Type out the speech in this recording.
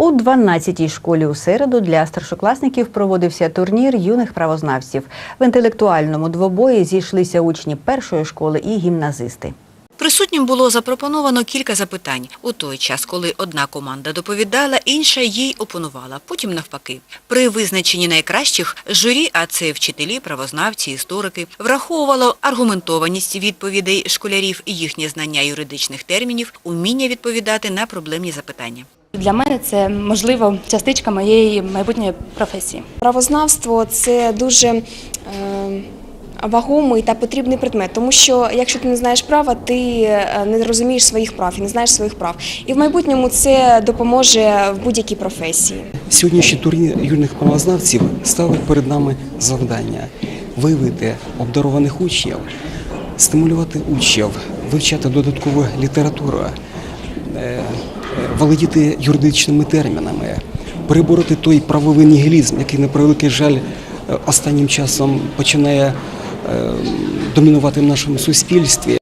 У 12-й школі у середу для старшокласників проводився турнір юних правознавців. В інтелектуальному двобої зійшлися учні першої школи і гімназисти. Присутнім було запропоновано кілька запитань у той час, коли одна команда доповідала, інша їй опонувала, потім навпаки. При визначенні найкращих журі, а це вчителі, правознавці, історики, враховувало аргументованість відповідей школярів, їхнє знання юридичних термінів, уміння відповідати на проблемні запитання. Для мене це можливо частичка моєї майбутньої професії. Правознавство це дуже е, вагомий та потрібний предмет, тому що якщо ти не знаєш права, ти е, не розумієш своїх прав і не знаєш своїх прав. І в майбутньому це допоможе в будь-якій професії. Сьогоднішній турнір юних правознавців ставить перед нами завдання виявити обдарованих учнів, стимулювати учнів, вивчати додаткову літературу, е, володіти юридичними термінами, перебороти той правовий нігілізм, який, на превеликий жаль, е, останнім часом починає е, домінувати в нашому суспільстві.